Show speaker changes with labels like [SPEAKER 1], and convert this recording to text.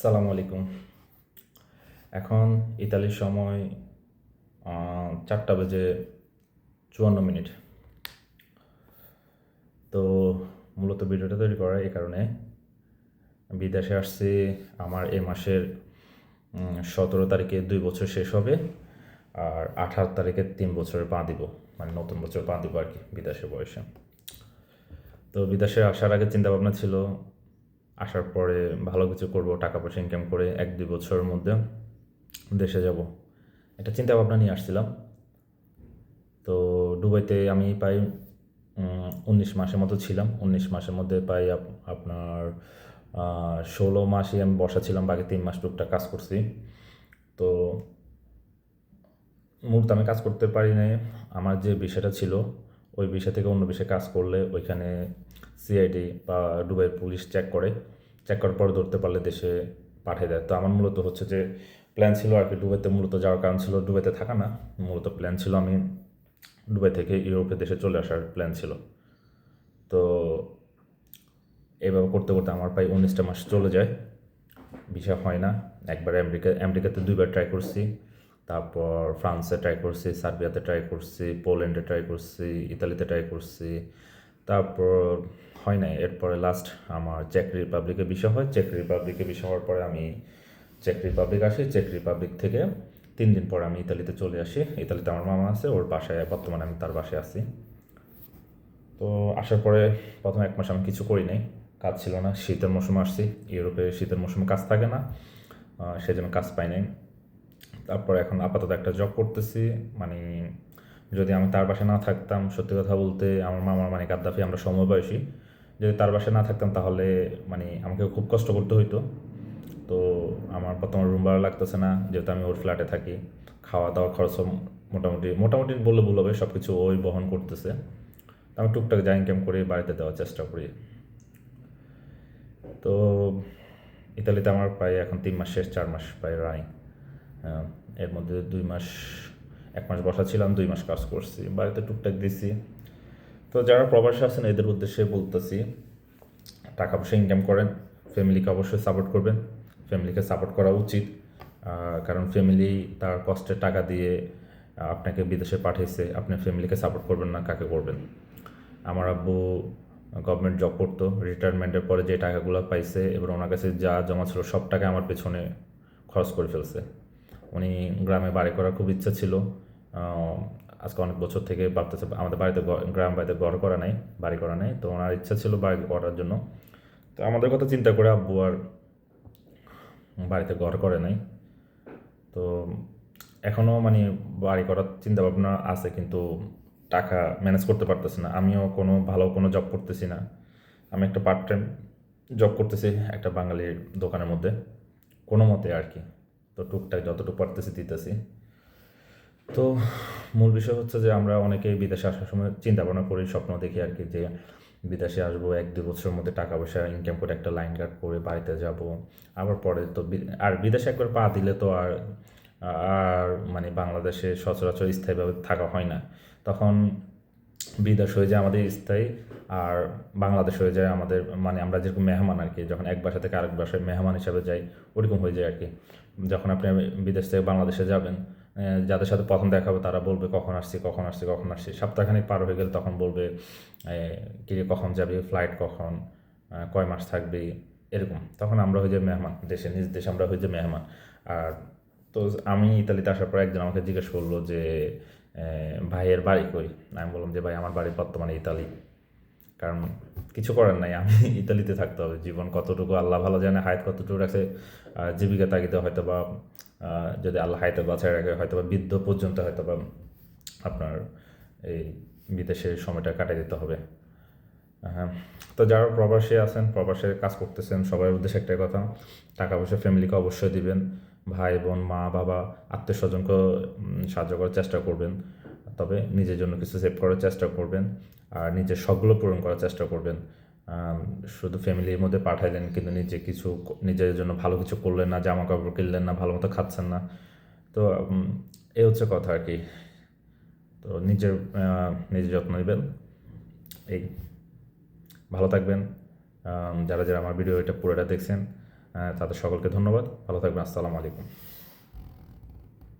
[SPEAKER 1] সালামু আলাইকুম। এখন ইতালির সময় চারটা বেজে চুয়ান্ন মিনিট। তো মূলত ভিডিওটা তৈরি করা এই কারণে বিদেশে আসছি। আমার এ মাসের সতেরো তারিখে দুই বছর শেষ হবে আর আঠারো তারিখে তিন বছরের পা দিব। মানে নতুন বছর পা দিব আর কি, বিদেশে বয়সে। তো বিদেশে আসার আগে চিন্তা ভাবনা ছিল আসার পরে ভালো কিছু করব, টাকা পয়সা ইনকাম করে এক দুই বছরের মধ্যে দেশে যাব। এটা চিন্তা ভাবনা নিয়ে আসছিলাম। তো দুবাইতে আমি প্রায় উনিশ মাসের মতো ছিলাম। উনিশ মাসের মধ্যে প্রায় আপ- আপনার ষোলো মাসে আমি বসা ছিলাম, বাকি তিন মাস টুকটা কাজ করছি। তো মূলত আমি কাজ করতে পারি নাই। আমার যে বিষয়টা ছিল ওই বিষয় থেকে অন্য বিষয়ে কাজ করলে ওইখানে সিআইডি বা দুবাই পুলিশ চেক করে। চেক করার পর ধরতে পারলে দেশে পাঠিয়ে দেয়। তো আমার মূলত হচ্ছে যে প্ল্যান ছিল আর কি, দুবাইতে মূলত যাওয়ার কারণ ছিল দুবাইতে থাকা না। মূলত প্ল্যান ছিল আমি ডুবাই থেকে ইউরোপের দেশে চলে আসার প্ল্যান ছিল। তো এইভাবে করতে করতে আমার প্রায় উনিশটা মাস চলে যায়। ভিসা হয় না। একবার আমেরিকা, আমেরিকাতে দুইবার ট্রাই করছি। তারপর ফ্রান্সে ট্রাই করছি, সার্বিয়াতে ট্রাই করছি, পোল্যান্ডে ট্রাই করছি, ইতালিতে ট্রাই করছি। তারপর হয় না এরপরে লাস্ট আমার চেক রিপাবলিকে ভিসা হয়। চেক রিপাবলিকে ভিসা হওয়ার পরে আমি চেক রিপাবলিক আসি। চেক রিপাবলিক থেকে তিন দিন পর আমি ইতালিতে চলে আসি। ইতালিতে আমার মামা আছে, ওর বাসায়, বর্তমানে আমি তার বাসায় আছি। তো আসার পরে প্রথম এক মাস আমি কিছু করি নাই, কাজ ছিল না। শীতের মৌসুমে আসছি, ইউরোপে শীতের মৌসুমে কাজ থাকে না সেজন্য কাজ পাই নাই। তারপর এখন আপাতত একটা জব করতেছি মানে যদি আমি তার বাসায় না থাকতাম, সত্যি কথা বলতে আমার মামার মানে গাদ্দাফি, আমরা সমবয়সী। যদি তার বাসায় না থাকতাম তাহলে মানে আমাকে খুব কষ্ট করতে হইতো। তো আমার বর্তমান রুম ভাড়া লাগতেছে না, যেহেতু আমি ওর ফ্ল্যাটে থাকি। খাওয়া দাওয়া খরচ মোটামুটি মোটামুটি বললে ভুল হবে সব কিছু ওই বহন করতেছে। তো আমি টুকটাক যা ইনকাম করে, বাড়িতে দেওয়ার চেষ্টা করি। তো ইতালিতে আমার প্রায় এখন তিন মাস শেষ, চার মাস প্রায় রানিং এর মধ্যে দুই মাস, এক মাস বসা ছিলাম, দুই মাস কাজ করছি, বাড়িতে টুকটাক দিছি। তো যারা প্রবাসী আছেন, এদের উদ্দেশ্যে বলতেছি, টাকা পয়সা ইনকাম করেন ফ্যামিলিকে অবশ্যই সাপোর্ট করবেন ফ্যামিলিকে সাপোর্ট করা উচিত কারণ ফ্যামিলি তার কষ্টের টাকা দিয়ে আপনাকে বিদেশে পাঠিয়েছে, আপনি ফ্যামিলিকে সাপোর্ট করবেন না, কাকে করবেন? আমার আব্বু গভর্নমেন্ট জব করতো রিটায়ারমেন্টের পরে যে টাকাগুলো পাইছে, এবার ওনার কাছে যা জমা ছিল, সব টাকা আমার পেছনে খরচ করে ফেলছে। উনি গ্রামে বাড়ি করার খুব ইচ্ছা ছিল। আজকে অনেক বছর থেকে ভাবতেছে, আমাদের বাড়িতে গ্রাম বাড়িতে ঘর করা নাই, বাড়ি করা নাই, তো ওনার ইচ্ছা ছিল বাড়ি করার জন্য। তো আমাদের কথা চিন্তা করে আব্বু আর বাড়িতে ঘর করে নাই। তো এখনও মানে বাড়ি করার চিন্তা ভাবনা আছে, কিন্তু টাকা ম্যানেজ করতে পারতেছে না। আমিও কোনো ভালো কোনো জব করতেছি না। আমি একটা পার্ট টাইম জব করতেছি একটা বাঙালির দোকানের মধ্যে, কোনো মতে আর কি। তো টুকটাক যতটুকু পারতেছি দিতেছি। তো মূল বিষয় হচ্ছে যে আমরা অনেকেই বিদেশে আসার সময় চিন্তা ভাবনা করি, স্বপ্ন দেখি আর কি যে বিদেশে আসব, এক দুই বছরের মধ্যে টাকা পয়সা ইনকাম করে একটা লাইন গার্ড করে বাড়িতে যাব। আবার পরে তো আর বিদেশে একবার পা দিলে তো আর আর মানে বাংলাদেশে সচরাচর স্থায়ীভাবে থাকা হয় না। তখন বিদেশ হয়ে যায় আমাদের স্থায়ী আর বাংলাদেশ হয়ে যায় আমাদের মানে আমরা যেরকম মেহমান আর কি, যখন এক বাসা থেকে আরেক বাসায় মেহমান হিসাবে যাই, ওরকম হয়ে যায় আর কি। যখন আপনি বিদেশ থেকে বাংলাদেশে যাবেন যাদের সাথে প্রথম দেখা হবে, তারা বলবে, কখন আসছি কখন আসছি কখন আসছি? সপ্তাহখানিক পার হয়ে গেলে তখন বলবে কিরে কখন যাবি? ফ্লাইট কখন? কয় মাস থাকবি? এরকম। তখন আমরা হয়ে যাই মেহমান, দেশে, নিজ দেশে আমরা হয়ে যাই মেহমান। আর তো আমি ইতালিতে আসার পর একজন আমাকে জিজ্ঞেস করল যে ভাইয়ের বাড়ি কই? আমি বললাম যে, ভাই, আমার বাড়ি বর্তমানে ইতালি। কারণ কিছু করার নাই। আমি ইতালিতে থাকতে হবে। জীবন কতটুকু আল্লাহ ভালো জানে, হায়াত কতটুকু রাখে জীবিকা তাগিদে হয়তো বা যদি আল্লাহ হায়াতে বাঁচায় রাখে হয়তো বা বৃদ্ধ পর্যন্ত হয়তো বা আপনার এই বিদেশের সময়টা কাটিয়ে দিতে হবে। হ্যাঁ তো যারা প্রবাসী আছেন, প্রবাসে কাজ করতেছেন, সবার উদ্দেশ্যে একটাই কথা, টাকা পয়সা ফ্যামিলিকে অবশ্যই দিবেন। ভাই, বোন, মা, বাবা আত্মীয় স্বজনকে সাহায্য করার চেষ্টা করবেন। তবে নিজের জন্য কিছু সেভ করার চেষ্টা করবেন আর নিজের শখগুলো পূরণ করার চেষ্টা করবেন। শুধু ফ্যামিলির মধ্যে পাঠাইলেন কিন্তু নিজে কিছু নিজের জন্য ভালো কিছু করলেন না জামা কাপড় কিনলেন না, ভালো মতো খাচ্ছেন না। তো এই হচ্ছে কথা আর কি। তো নিজের নিজের যত্ন নেবেন। এই। ভালো থাকবেন। যারা যারা আমার ভিডিও এটা পুরোটা দেখছেন তাদের সকলকে ধন্যবাদ। ভালো থাকবেন। আসসালামু আলাইকুম।